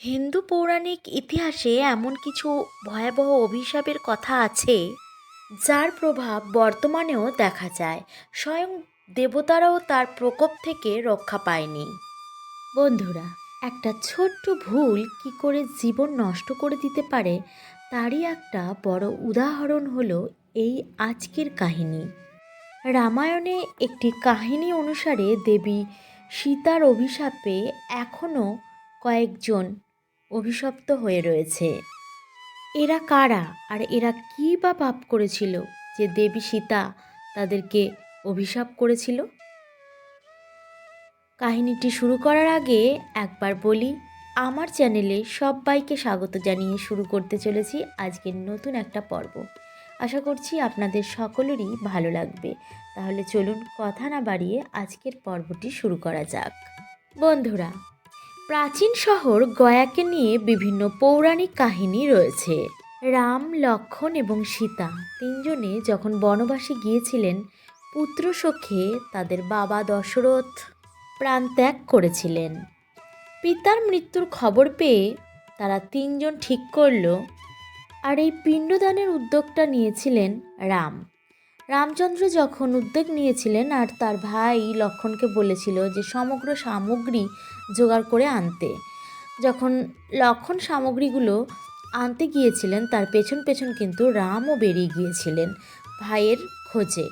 হিন্দু পৌরাণিক ইতিহাসে এমন কিছু ভয়াবহ অভিশাপের কথা আছে, যার প্রভাব বর্তমানেও দেখা যায়। স্বয়ং দেবতারাও তার প্রকোপ থেকে রক্ষা পায়নি। বন্ধুরা, একটা ছোট্ট ভুল কি করে জীবন নষ্ট করে দিতে পারে, তারই একটা বড় উদাহরণ হলো এই আজকের কাহিনী। রামায়ণে একটি কাহিনী অনুসারে দেবী সীতার অভিশাপে এখনও কয়েকজন অভিশপ্ত হয়ে রয়েছে। এরা কারা? আর এরা কী বা পাপ করেছিল যে দেবী সীতা তাদেরকে অভিশাপ করেছিল? কাহিনীটি শুরু করার আগে একবার বলি, আমার চ্যানেলে সবাইকে স্বাগত জানিয়ে শুরু করতে চলেছি আজকের নতুন একটা পর্ব। আশা করছি আপনাদের সকলেরই ভালো লাগবে। তাহলে চলুন কথা না বাড়িয়ে আজকের পর্বটি শুরু করা যাক। বন্ধুরা প্রাচীন শহর গয়াকে নিয়ে বিভিন্ন পৌরাণিক কাহিনী রয়েছে। রাম, লক্ষণ এবং সীতা তিনজনে যখন বনবাসে গিয়েছিলেন, পুত্র সখে তাদের বাবা দশরথ প্রাণত্যাগ করেছিলেন। পিতার মৃত্যুর খবর পেয়ে তারা তিনজন ঠিক করল, আর এই পিণ্ডদানের উদ্যোগটা নিয়েছিলেন রাম। রামচন্দ্র যখন উদ্যোগ নিয়েছিলেন, আর তার ভাই লক্ষণকে বলেছিল যে, সমগ্র সামগ্রী জোগাড় করে আনতে। যখন লক্ষণ সামগ্রীগুলো আনতে গিয়েছিলেন, তার পেছন পেছন কিন্তু রামও বেরিয়ে গিয়েছিলেন ভাইয়ের খোঁজে।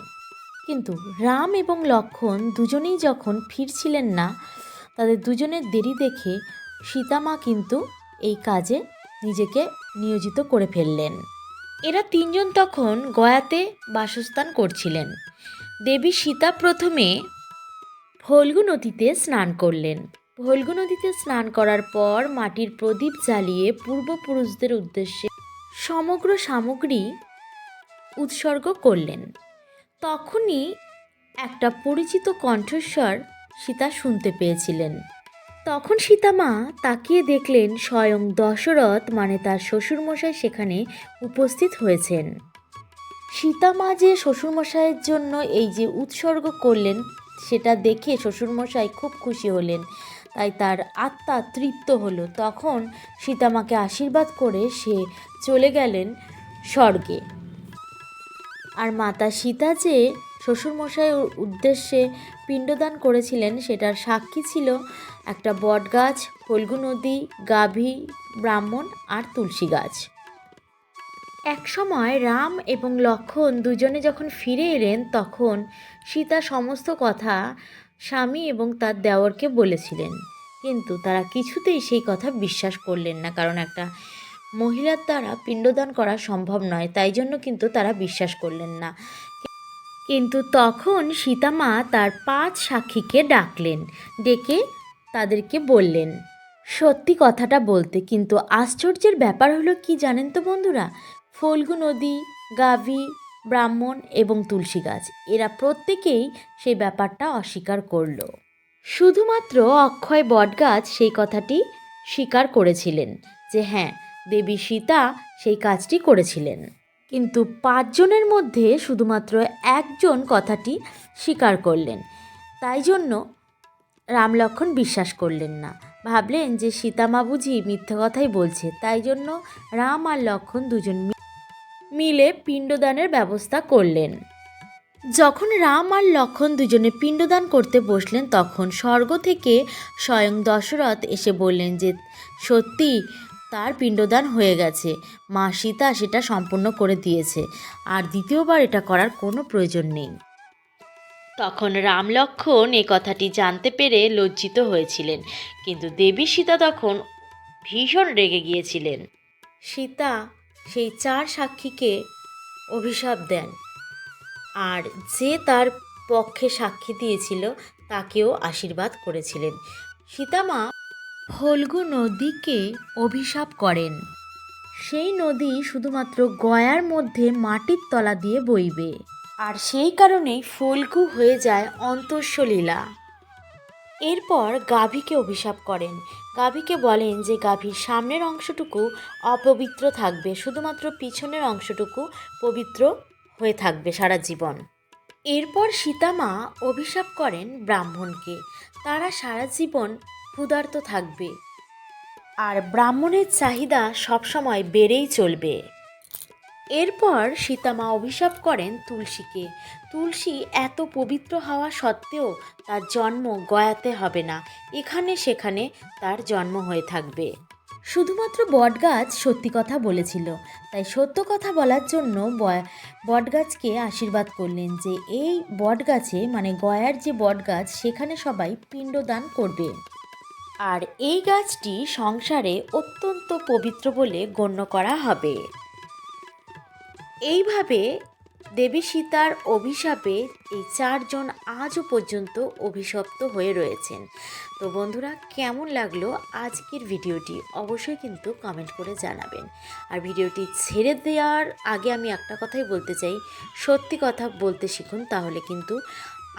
কিন্তু রাম এবং লক্ষণ দুজনেই যখন ফিরছিলেন না, তাদের দুজনের দেরি দেখে সীতামা কিন্তু এই কাজে নিজেকে নিয়োজিত করে ফেললেন। এরা তিনজন তখন গয়াতে বাসস্থান করছিলেন। দেবী সীতা প্রথমে ফল্গু নদীতে স্নান করলেন। ফল্গু নদীতে স্নান করার পর মাটির প্রদীপ জ্বালিয়ে পূর্বপুরুষদের উদ্দেশ্যে সমগ্র সামগ্রী উৎসর্গ করলেন। তখনই একটা পরিচিত কণ্ঠস্বর সীতা শুনতে পেয়েছিলেন। তখন সীতামা তাকিয়ে দেখলেন স্বয়ং দশরথ মানে তার শ্বশুরমশাই সেখানে উপস্থিত হয়েছেন। সীতামা যে শ্বশুরমশাইয়ের জন্য এই যে উৎসর্গ করলেন, সেটা দেখে শ্বশুরমশাই খুব খুশি হলেন। তাই তার আত্মা তৃপ্ত হলো। তখন সীতামাকে আশীর্বাদ করে সে চলে গেলেন স্বর্গে। আর মাতা সীতা যে শ্বশুরমশাইয়ের উদ্দেশ্যে পিণ্ডদান করেছিলেন, সেটার সাক্ষী ছিল একটা বটগাছ ফল্গু নদী, গাভী, ব্রাহ্মণ আর তুলসী গাছ। এক সময় রাম এবং লক্ষণ দুজনে যখন ফিরে এলেন, তখন সীতা সমস্ত কথা স্বামী এবং তার দেওরকে বলেছিলেন। কিন্তু তারা কিছুতেই সেই কথা বিশ্বাস করলেন না, কারণ একটা মহিলার দ্বারা পিণ্ডদান করা সম্ভব নয়, তাই জন্য কিন্তু তারা বিশ্বাস করলেন না। কিন্তু তখন সীতামা তার পাঁচ সাক্ষীকে ডাকলেন, ডেকে তাদেরকে বললেন, সত্যি কথাটা বলতে, কিন্তু আশ্চর্যের ব্যাপার হলো কি জানেন তো বন্ধুরা? ফল্গু নদী, গাভী ব্রাহ্মণ এবং তুলসী গাছ। এরা প্রত্যেকেই সেই ব্যাপারটা অস্বীকার করল। শুধুমাত্র অক্ষয় বটগাছ সেই কথাটি স্বীকার করেছিলেন যে হ্যাঁ দেবী সীতা সেই কাজটি করেছিলেন। কিন্তু পাঁচজনের মধ্যে শুধুমাত্র একজন কথাটি স্বীকার করলেন। তাই জন্য রাম লক্ষণ বিশ্বাস করলেন না। ভাবলেন যে, সীতামা বুঝি মিথ্যে কথাই বলছে। তাই জন্য রাম আর লক্ষণ দুজন মিলে পিণ্ডদানের ব্যবস্থা করলেন। যখন রাম আর লক্ষণ দুজনে পিণ্ডদান করতে বসলেন, তখন স্বর্গ থেকে স্বয়ং দশরথ এসে বললেন যে, সত্যি, তার পিণ্ডদান হয়ে গেছে। মা সীতা সেটা সম্পূর্ণ করে দিয়েছে। আর দ্বিতীয়বার এটা করার কোনো প্রয়োজন নেই। তখন রাম লক্ষণ এ কথাটি জানতে পেরে লজ্জিত হয়েছিলেন। কিন্তু দেবী সীতা তখন ভীষণ রেগে গিয়েছিলেন। সীতা সেই চার সাক্ষীকে অভিশাপ দেন। আর যে তার পক্ষে সাক্ষী দিয়েছিল, তাকেও আশীর্বাদ করেছিলেন। সীতামা ফল্গু নদীকে অভিশাপ করেন। সেই নদী শুধুমাত্র গয়ার মধ্যে মাটির তলা দিয়ে বইবে। আর সেই কারণেই ফল্গু হয়ে যায় অন্তঃসলীলা। এরপর গাভীকে অভিশাপ করেন। গাভীকে বলেন যে গাভীর সামনের অংশটুকু অপবিত্র থাকবে, শুধুমাত্র পিছনের অংশটুকু পবিত্র হয়ে থাকবে সারা জীবন। এরপর সীতামা অভিশাপ করেন ব্রাহ্মণকে। তারা সারা জীবন ক্ষুধার্ত থাকবে। আর ব্রাহ্মণের চাহিদা সবসময় বেড়েই চলবে। এরপর সীতামা অভিশাপ করেন তুলসীকে। তুলসী এত পবিত্র হওয়া সত্ত্বেও তার জন্ম গয়াতে হবে না। এখানে সেখানে তার জন্ম হয়ে থাকবে। শুধুমাত্র বটগাছ সত্যি কথা বলেছিল। তাই সত্য কথা বলার জন্য বটগাছকে আশীর্বাদ করলেন যে এই বটগাছে মানে গয়ার যে বটগাছ, সেখানে সবাই পিণ্ডদান করবে। আর এই গাছটি সংসারে অত্যন্ত পবিত্র বলে গণ্য করা হবে। এইভাবে দেবী সীতার অভিশাপে এই চারজন আজও পর্যন্ত অভিশপ্ত হয়ে রয়েছেন। তো বন্ধুরা, কেমন লাগল আজকের ভিডিওটি অবশ্যই কিন্তু কমেন্ট করে জানাবেন। আর ভিডিওটি ছেড়ে দেওয়ার আগে আমি একটা কথাই বলতে চাই। সত্যি কথা বলতে শিখুন, তাহলে কিন্তু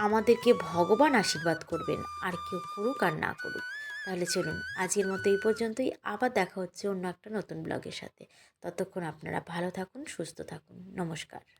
আমাদেরকে ভগবান আশীর্বাদ করবেন, আর কেউ করুক আর না করুক। তাহলে চলুন আজকের মতো এই পর্যন্তই। আবার দেখা হচ্ছে অন্য একটা নতুন ব্লগের সাথে। ততক্ষণ আপনারা ভালো থাকুন, সুস্থ থাকুন। নমস্কার।